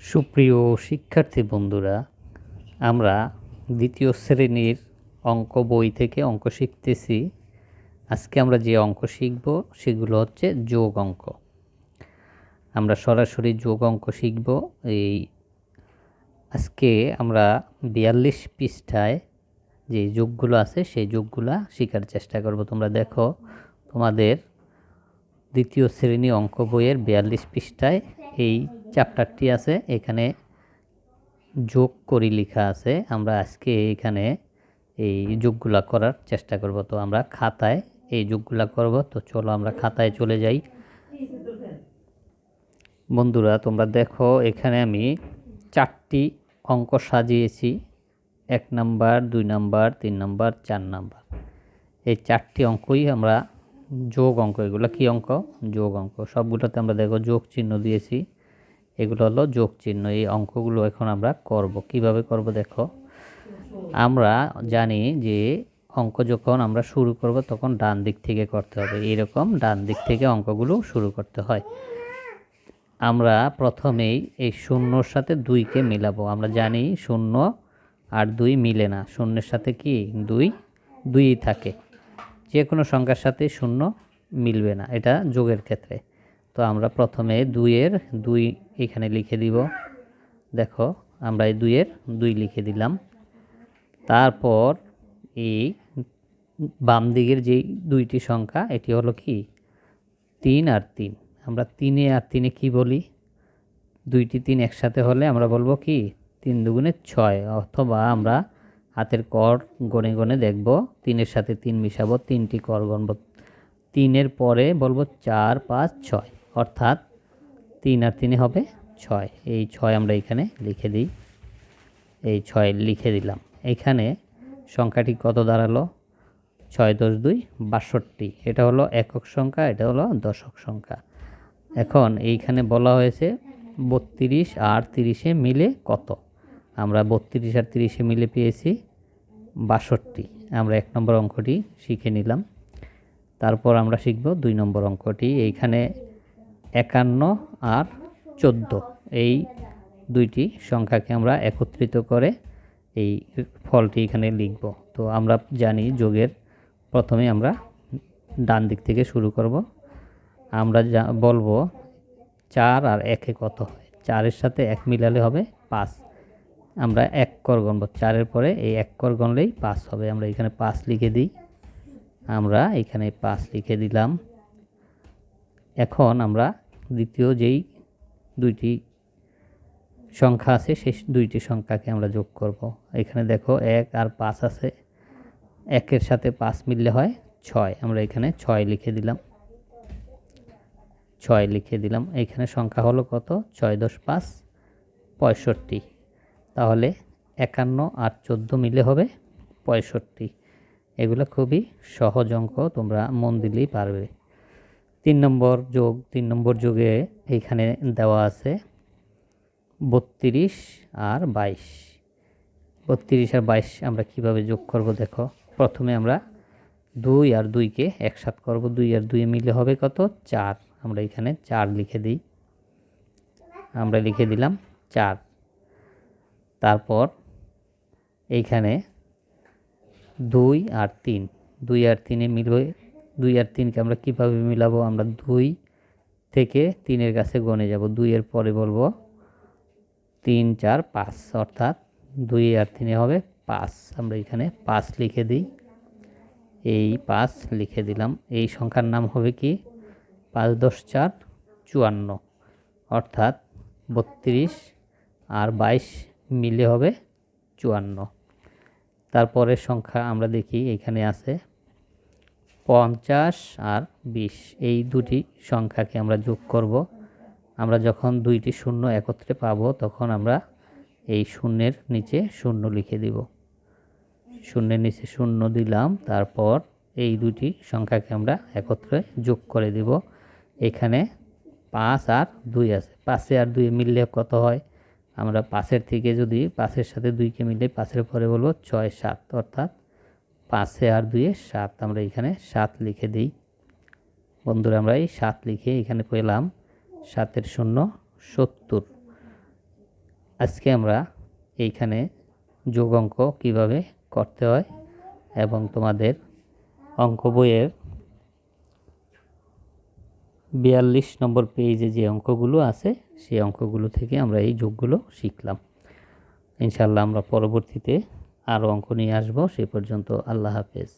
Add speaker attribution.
Speaker 1: সুপ্রিয় শিক্ষার্থী বন্ধুরা, আমরা দ্বিতীয় শ্রেণির অঙ্ক বই থেকে অঙ্ক শিখতেছি। আজকে আমরা যে অঙ্ক শিখব সেগুলো হচ্ছে যোগ অঙ্ক। আমরা সরাসরি যোগ অঙ্ক শিখব। এই আজকে আমরা বিয়াল্লিশ পৃষ্ঠায় যে যোগগুলো আছে সেই যোগগুলো শেখার চেষ্টা করব। তোমরা দেখো, তোমাদের দ্বিতীয় শ্রেণি অঙ্ক বইয়ের বিয়াল্লিশ পৃষ্ঠায় এই চ্যাপ্টারটি আছে, এখানে যোগ করি লেখা আছে। আমরা আজকে এখানে এই যোগগুলা করার চেষ্টা করব। তো আমরা খাতায় এই যোগগুলা করব। তো চলো আমরা খাতায় চলে যাই। বন্ধুরা, তোমরা দেখো, এখানে আমি চারটি অঙ্ক সাজিয়েছি। এক নাম্বার, দুই নাম্বার, তিন নাম্বার, চার নাম্বার। এই চারটি অঙ্কই আমরা যোগ অঙ্ক। এগুলো কী অঙ্ক? যোগ অঙ্ক। সবগুলোতে আমরা দেখো যোগ চিহ্ন দিয়েছি। এগুলো হলো যোগ চিহ্ন। এই অঙ্কগুলো এখন আমরা করব। কীভাবে করব দেখো? আমরা জানি যে অঙ্ক যখন আমরা শুরু করব তখন ডান দিক থেকে করতে হবে। এরকম ডান দিক থেকে অঙ্কগুলো শুরু করতে হয়। আমরা প্রথমেই এই শূন্যর সাথে দুইকে মিলাবো। আমরা জানি শূন্য আর দুই মিলে না। শূন্যের সাথে কি? দুই দুই থাকে। যে কোনো সংখ্যার সাথে শূন্য মিলবে না। এটা যোগের ক্ষেত্রে। তো আমরা প্রথমে দুইয়ের দুই এখানে লিখে দিব। দেখো, আমরা এই দুইয়ের দুই লিখে দিলাম। তারপর এই বাম দিকের যেই দুইটি সংখ্যা, এটি হলো কি? তিন আর তিন। আমরা তিনে আর তিনে কি বলি? দুইটি তিন একসাথে হলে আমরা বলব কি? তিন দুগুণে ছয়। অথবা আমরা হাতের কর গনে গনে দেখব, তিনের সাথে তিন মিশাবো, তিনটি কর গণব। তিনের পরে বলব চার, পাঁচ, ছয়। অর্থাৎ তিন আর তিনে হবে ছয়। এই ছয় আমরা এখানে লিখে দিই। এই ছয় লিখে দিলাম। এখানে সংখ্যাটি কত দাঁড়াল? ছয় দশ দুই বাষট্টি। এটা হলো একক সংখ্যা, এটা হলো দশক সংখ্যা। এখন এইখানে বলা হয়েছে বত্রিশ আর তিরিশে মিলে কত? আমরা বত্রিশ আর তিরিশে মিলে পেয়েছি বাষট্টি। আমরা এক নম্বর অঙ্কটি শিখে নিলাম। তারপর আমরা শিখব দুই নম্বর অঙ্কটি। এইখানে একান্ন আর চোদ্দ। এই দুইটি সংখ্যাকে আমরা একত্রিত করে এই ফলটি এখানে লিখব। তো আমরা জানি যোগের প্রথমে আমরা ডান দিক থেকে শুরু করব। আমরা যা বলব চার আর একে কত? হয় চারের সাথে এক মিলালে হবে পাঁচ। আমরা এক কর গণব। চারের পরে এই এক কর গণলেই পাঁচ হবে। আমরা এখানে পাঁচ লিখে দিই। আমরা এখানে পাঁচ লিখে দিলাম। এখন আমরা দ্বিতীয় যেই দুইটি সংখ্যা আছে সেই দুইটি সংখ্যাকে আমরা যোগ করব। এখানে দেখো এক আর পাঁচ আছে। একের সাথে পাঁচ মিললে হয় ছয়। আমরা এখানে ছয় লিখে দিলাম। ছয় লিখে দিলাম। এখানে সংখ্যা হলো কত? ছয় দশ পাঁচ পঁয়ষট্টি। তাহলে একান্ন আর চোদ্দ মিলে হবে পঁয়ষট্টি। এগুলো খুবই সহজ অঙ্ক, তোমরা মন দিলেই পারবে। তিন নম্বর যোগ, তিন নম্বর যোগে এইখানে দেওয়া আছে বত্রিশ আর বাইশ। বত্রিশ আর বাইশ আমরা কীভাবে যোগ করব দেখো? প্রথমে আমরা দুই আর দুইকে একসাথ করব। দুই আর দুই মিলে হবে কত? চার। আমরা এখানে চার লিখে দিই। আমরা লিখে দিলাম চার। তারপর এইখানে দুই আর তিন। দুই আর তিনে মিলবে দুই আর তিনকে আমরা কীভাবে মিলাবো? আমরা দুই থেকে তিনের কাছে গনে যাব। দুইয়ের পরে বলব তিন, চার, পাঁচ, অর্থাৎ দুই আর তিনে হবে পাঁচ। আমরা এখানে পাঁচ লিখে দিই। এই পাঁচ লিখে দিলাম। এই সংখ্যার নাম হবে কি? পাঁচ, দশ, চার, চুয়ান্ন। অর্থাৎ বত্রিশ আর বাইশ মিলে হবে চুয়ান্ন। তারপরের সংখ্যা আমরা দেখি এখানে আছে পঞ্চাশ আর বিশ, এই দুটি সংখ্যাকে আমরা যোগ করব। আমরা যখন দুইটি শূন্য একত্রে পাবো, তখন আমরা এই শূন্যের নিচে শূন্য লিখে দিব। শূন্যের নিচে শূন্য দিলাম, তারপর এই দুটি সংখ্যাকে আমরা একত্রে যোগ করে দিব। এখানে পাঁচ আর দুই আছে। পাঁচে আর দুই মিললে কত হয়? আমরা পাঁচের থেকে যদি পাঁচের সাথে দুইকে মিলে পাঁচের পরে বলব ছয় সাত, অর্থাৎ পাঁচে আর দুইয়ে সাত। আমরা এখানে সাত লিখে দিই। বন্ধুরা, আমরা এই সাত লিখে এখানে পেলাম সাতের শূন্য সত্তর। আজকে আমরা এইখানে যোগ অঙ্ক কীভাবে করতে হয় এবং তোমাদের অঙ্ক বইয়ের বিয়াল্লিশ নম্বর পেজে যে অঙ্কগুলো আছে, সেই অঙ্কগুলো থেকে আমরা এই যোগগুলো শিখলাম। ইনশাল্লাহ আমরা পরবর্তীতে আরও অঙ্ক নিয়ে আসব সে পর্যন্ত আল্লাহ হাফেজ।